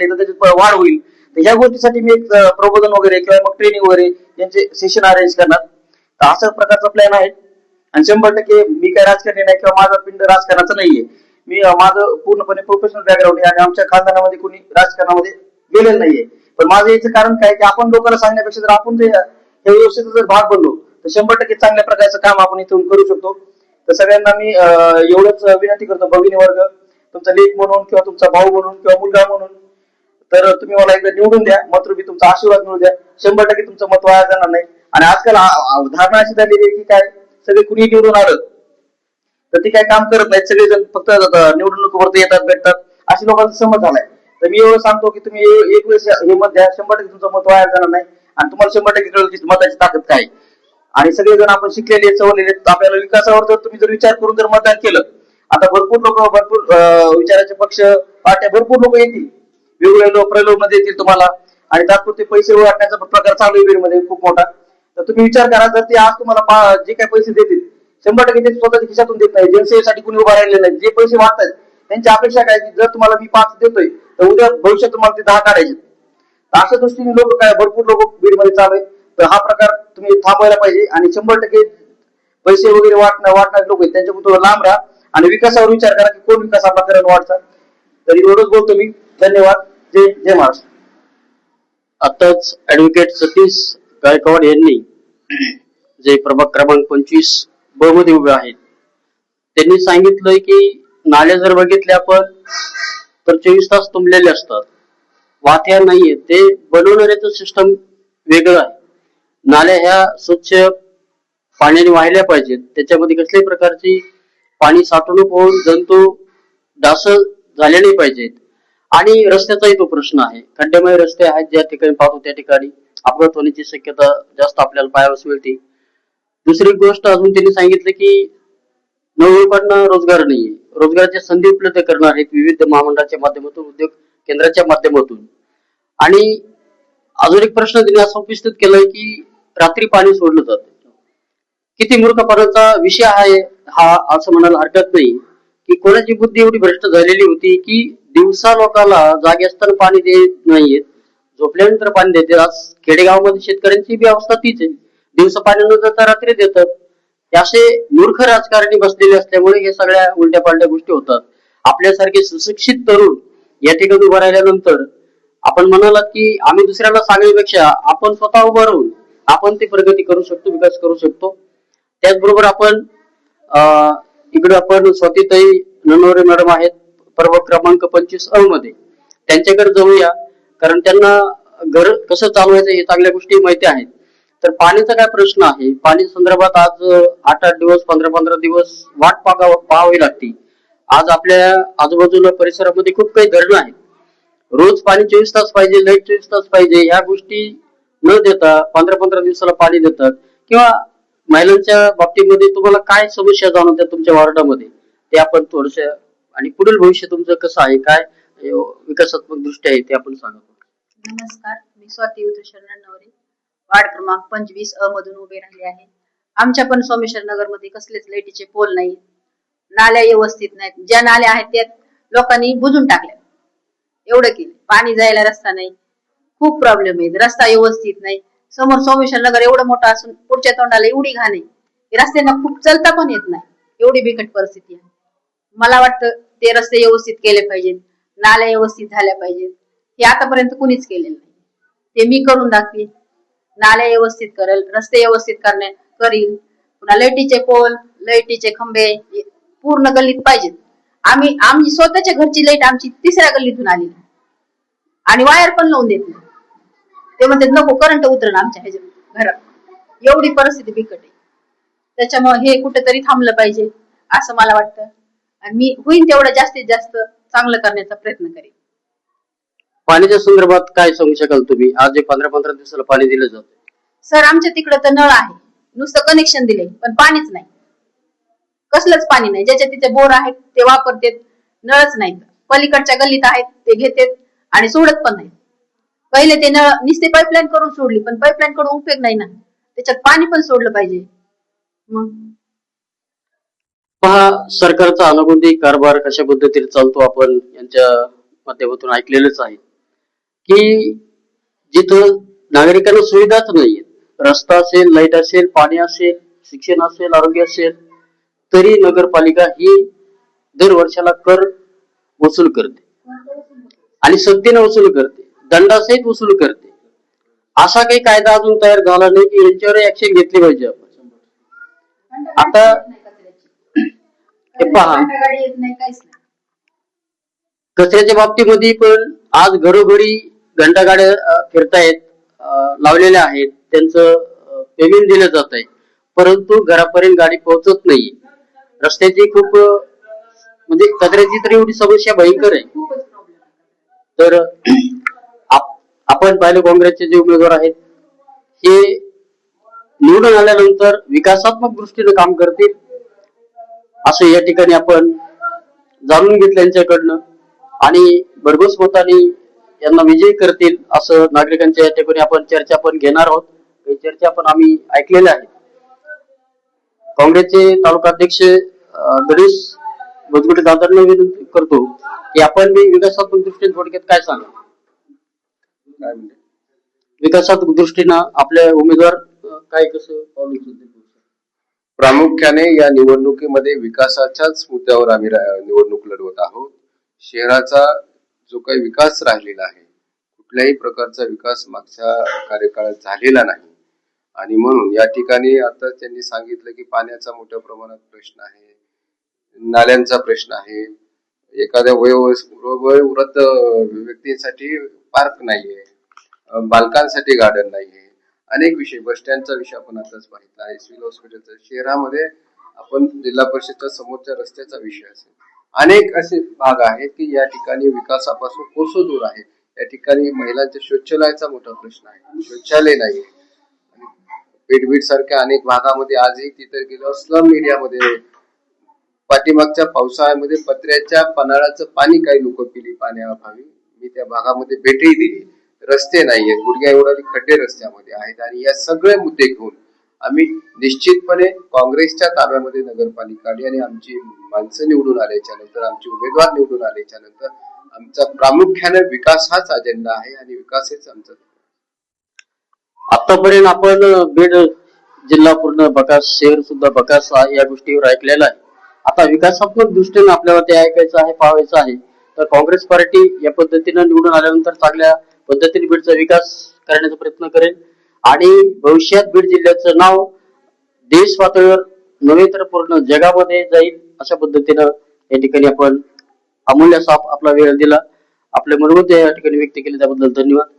वाढ होईल. तर ह्या गोष्टीसाठी मी एक प्रबोधन वगैरे किंवा मग ट्रेनिंग वगैरे यांचे सेशन अरेंज करणार. तर अशा प्रकारचा प्लॅन आहे. आणि शंभर टक्के मी काय राजकारणी नाही किंवा माझा पिंड राजकारणाचा नाहीये. मी माझं पूर्णपणे प्रोफेशनल बॅकग्राऊंड आहे आणि आमच्या खानदानामध्ये कोणी राजकारणामध्ये गेलेलं नाहीये. पण माझं याचं कारण काय की आपण लोकांना सांगण्यापेक्षा जर आपण ते हे व्यवस्थेचा जर भाग बनलो तर शंभर टक्के चांगल्या प्रकारचं काम आपण इथून करू शकतो. तर सगळ्यांना मी एवढंच विनंती करतो. भगिनी वर्ग तुमचा लेख म्हणून किंवा तुमचा भाऊ म्हणून किंवा मुलगा म्हणून. तर तुम्ही मला एकदा निवडून द्या. मात्र मी तुमचा आशीर्वाद मिळू द्या. शंभर टक्के तुमचं मत वाया जाणार नाही. आणि आजकाल धारणा अशी झालेली आहे की काय सगळे कुणी निवडून आलं तर ते काय काम करत नाहीत. सगळेजण फक्त निवडणुकीवरती येतात भेटतात. अशी लोकांचा समज झालाय. तर मी एवढं सांगतो की तुम्ही एक वेळेस हे मत द्या. शंभर टक्के तुमचं मत वाया जाणार नाही. आणि तुम्हाला शंभर टक्के कळेल की मताची ताकद काय आणि सगळेजण आपण शिकलेले चवलेले आपल्याला विकासावर जर तुम्ही जर विचार करून जर मतदान केलं आता भरपूर लोक भरपूर विचाराचे पक्ष पार्ट्या भरपूर लोक येतील. वेगवेगळे लोक येतील तुम्हाला. आणि तात्पुरते पैसे वाटण्याचा प्रकार चालू आहे बीडमध्ये खूप मोठा. तर तुम्ही विचार करा जर ते आज तुम्हाला जे काही पैसे देतील शंभर टक्के ते स्वतःच्या खिशातून देत नाही जनसेवेसाठी कुणी उभा राहिलेले नाही. जे पैसे वाटतात त्यांची अपेक्षा काय की जर तुम्हाला मी पाच देतोय तर उद्या भविष्यात तुम्हाला ते दहा काढायचे. तर अशा दृष्टीने लोक काय भरपूर लोक बीडमध्ये चालू आहे तर हा प्रकार तुम्ही थांबवायला पाहिजे आणि शंभर टक्के पैसे वगैरे वाटणं वाटणारे लोक आहेत त्यांच्याकडून थोडं लांब राहा आणि विकासावर विचार करा की कोण विकास आपला करेल वाटचा तर एवढंच बोलतो मी. धन्यवाद. जय जय महाराष्ट्र. आताच ऍडव्होकेट सतीश गायकवाड यांनी जे प्रभाग क्रमांक पंचवीस ब मध्ये उभे आहेत त्यांनी सांगितलंय की नाल्या जर बघितले आपण तर चोवीस तास तुंबलेले असतात. वाथ्या नाहीये. ते बनवणाऱ्याचं सिस्टम वेगळं आहे. नाल्या ह्या स्वच्छ पाण्याने वाहिल्या पाहिजेत. त्याच्यामध्ये कसल्याही प्रकारची पाणी साठवणूक होऊन जंतू डास झाले नाही पाहिजेत. आणि रस्त्याचाही तो प्रश्न आहे. खड्डेमय रस्ते आहेत ज्या ठिकाणी पाहतो त्या ठिकाणी अपघात होण्याची शक्यता जास्त आपल्याला पाहावयास मिळते. दुसरी गोष्ट अजून त्यांनी सांगितलं की नवयुवकांना रोजगार नाहीये. रोजगाराच्या संधी उपलब्ध करणार आहेत विविध महामंडळाच्या माध्यमातून उद्योग केंद्राच्या माध्यमातून. आणि अजून एक प्रश्न त्यांनी असा उपस्थित केलाय की रात्री पाणी सोडलं जात किती मूर्खपणाचा विषय आहे हा असं म्हणायला हरकत नाही. की कोणाची बुद्धी एवढी भ्रष्ट झालेली होती की दिवसा लोकांना जागे असताना पाणी देत नाहीयेत झोपल्यानंतर पाणी देते. आज खेडेगावामध्ये शेतकऱ्यांची बी अवस्था तीच आहे. दिवसा पाणी न देता रात्री देतात. असे मूर्ख राजकारणी बसलेले असल्यामुळे हे सगळ्या उलट्या पालट्या गोष्टी होतात. आपल्यासारखे सुशिक्षित तरुण या ठिकाणी उभं राहिल्यानंतर आपण म्हणालात की आम्ही दुसऱ्याला सांगण्यापेक्षा आपण स्वतः उभं राहून आपण ती प्रगती करू शकतो विकास करू शकतो. त्याचबरोबर आपण अं, इकडे आपण स्वातीताई ननवरे मॅडम आहेत. पर्व क्रमांक पंचवीस अ मध्ये. त्यांच्याकडे जाऊया कारण त्यांना घर कसं चालवायचं हे चांगल्या गोष्टी माहिती आहेत. तर पाण्याचा काय प्रश्न आहे? पाणी संदर्भात आज आठ आठ दिवस पंधरा पंधरा दिवस वाट पागा पाहावी लागते. आज आपल्या आजूबाजूला परिसरामध्ये खूप काही धरणं आहेत. रोज पाणी चोवीस तास पाहिजे लाइट चोवीस तास पाहिजे ह्या गोष्टी न देता पंधरा पंधरा दिवसाला पाणी देतात. किंवा महिलांच्या बाबतीमध्ये तुम्हाला काय समस्या जाणवतात तुमच्या वॉर्डामध्ये? ते आपण थोडस आणि पुढील भविष्य तुमचं कसं आहे काय विकासात्मक दृष्टी आहे ते आपण सांगा नमस्कार मी स्वाती उद्रेश्वर नवरे वार्ड क्रमांक पंचवीस अ मधून उभे राहिले आहे. आमच्या पण सोमेश्वर नगरमध्ये कसलेच लाईटीचे पोल नाही नाल्या व्यवस्थित नाहीत. ज्या नाल्या आहेत त्या लोकांनी बुजून टाकल्या. एवढं केलं. पाणी जायला रस्ता नाही. खूप प्रॉब्लेम आहे रस्ता व्यवस्थित नाही. समोर सोमेश्वर नगर एवढं मोठं असून पुढच्या तोंडाला एवढी घाण आहे. रस्त्यांना खूप चलता पण येत नाही. एवढी बिकट परिस्थिती आहे. मला वाटतं ते रस्ते व्यवस्थित केले पाहिजेत नाल्या व्यवस्थित झाल्या पाहिजेत. हे आतापर्यंत कुणीच केलेलं नाही. ते मी करून दाखवीन. नाल्या व्यवस्थित करेल रस्ते व्यवस्थित करणे करील पुन्हा लाईटीचे पोल लाईटीचे खंबे पूर्ण गल्लीत पाहिजेत. आम्ही आमची स्वतःच्या घरची लाइट आमची तिसऱ्या गल्लीतून आली आणि वायर पण लावून देत नाही. ते म्हणतात नको करंट उतरण आमच्या ह्याच्या घरात. एवढी परिस्थिती बिकट आहे. त्याच्यामुळे हे कुठेतरी थांबलं पाहिजे असं मला वाटतं. आणि मी होईन तेवढं जास्तीत जास्त चांगलं करण्याचा प्रयत्न करेन. पाण्याच्या संदर्भात काय सांगू शकाल तुम्ही? आज जे पंधरा पंधरा दिवसाला पाणी दिलं जातं सर आमच्या तिकडं तर नळ आहे. नुसतं कनेक्शन दिले पण पाणीच नाही. कसलंच पाणी नाही. ज्याच्या तिथे बोर आहेत ते वापरतेत नळच नाहीत पलीकडच्या गल्लीत आहेत ते घेतेत आणि सोडत पण नाही पहिले ते नळ नुसते पाईपलाईन करून सोडली पण पाईपलाईन कडून उपयोग नाही ना. त्याच्यात पाणी पण सोडलं पाहिजे. मग? पहा सरकारचा अनुबंधी कारभार कशा पद्धतीने चालतो आपण यांच्या माध्यमातून ऐकलेलंच आहे. की जिथं नागरिकांना सुविधाच नाहीये रस्ता असेल लाइट असेल पाणी असेल शिक्षण असेल आरोग्य असेल तरी नगरपालिका ही दर वर्षाला कर वसूल करते. आणि सक्तीने वसूल करते दंडासहित वसूल करते. असा काही कायदा अजून तयार झाला नाही की यांच्यावर ऍक्शन घेतली पाहिजे आपण. आता हे पहा. गाडी येत नाही काहीच नाही. कचऱ्याच्या बाबतीमध्ये पण आज घरोघरी घंटागाड्या फिरतायत लावलेल्या आहेत. त्यांचं पेमेंट दिलं जात आहे. परंतु घरापर्यंत गाडी पोहोचत नाही रस्त्याची खूप म्हणजे कचऱ्याची तर एवढी समस्या भयंकर आहे. तर आप- आपण पाहिलं काँग्रेसचे जे उमेदवार आहेत हे निवडून आल्यानंतर विकासात्मक दृष्टीने काम करतील. असं या ठिकाणी आपण जाणून घेतलं यांच्याकडनं. आणि भरघोस मताने यांना विजयी करतील असं नागरिकांच्या या ठिकाणी आपण चर्चा पण घेणार आहोत. काही चर्चा पण आम्ही ऐकलेल्या आहेत. काँग्रेसचे तालुका अध्यक्ष अं, गणेश भोजगुटे दादांना विनंती करतो की आपण मी विकासात्मक दृष्टीने थोडक्यात काय सांगा विकासात्मक दृष्टीनं आपल्या उमेदवार काय कसं पाऊल उचलतील? प्रामुख्याने या निवडणुकीमध्ये विकासाच्याच मुद्द्यावर आम्ही रा- निवडणूक लढवत आहोत. शहराचा जो काही विकास राहिलेला आहे कुठल्याही प्रकारचा विकास मागच्या कार्यकाळात झालेला नाही. आणि म्हणून या ठिकाणी आता त्यांनी सांगितलं की पाण्याचा मोठ्या प्रमाणात प्रश्न आहे नाल्यांचा प्रश्न आहे. एखाद्या वयो वयोवृद्ध व्यक्तींसाठी पार्क नाहीये बालकांसाठी गार्डन नाहीये. अनेक विषय बस स्टँडचा विषय आपण आताच पाहिला आहे. सिव्हिल हॉस्पिटलचा शहरामध्ये आपण जिल्हा परिषदच्या समोरच्या रस्त्याचा विषय असेल. अनेक असे भाग आहेत की या ठिकाणी विकासापासून कोसो दूर आहे. या ठिकाणी महिलांच्या शौचालयाचा मोठा प्रश्न आहे. शौचालय नाही पेटबीट सारख्या अनेक भागामध्ये आजही तिथे गेलो स्लम एरियामध्ये. पाठीमागच्या पावसाळ्यामध्ये पत्र्याच्या पन्हाळाचं पाणी काही लोक पिली पाण्याअभावी. मी त्या भागामध्ये भेटही दिली. रस्ते नाहीयेत गुडघ्या एवढे खड्डे रस्त्यामध्ये आहेत. आणि या सगळे मुद्दे घेऊन आम्ही निश्चितपणे काँग्रेसच्या ताब्यामध्ये नगरपालिका आली आणि आमची माणसं निवडून आल्याच्यानंतर आमचे उमेदवार निवडून आल्याच्यानंतर आमचा प्रामुख्याने विकास हाच अजेंडा आहे आणि विकास हेच आमचा आतापर्यंत आपण बीड जिल्हा पूर्ण बकास शहर सुद्धा बकास या गोष्टीवर ऐकलेला आहे. आता विकासात्मक दृष्टीने आपल्याला ते ऐकायचं आहे पाहायचं आहे. तर काँग्रेस पार्टी या पद्धतीनं निवडून आल्यानंतर चांगल्या पद्धतीने बीडचा विकास करण्याचा प्रयत्न करेल. आणि भविष्यात बीड जिल्ह्याचं नाव देश पातळीवर नव्हे तर पूर्ण जगामध्ये जाईल अशा पद्धतीनं या ठिकाणी आपण अमूल्य साप आपला वेळ दिला. आपले मनोगत या ठिकाणी व्यक्त केले त्याबद्दल धन्यवाद.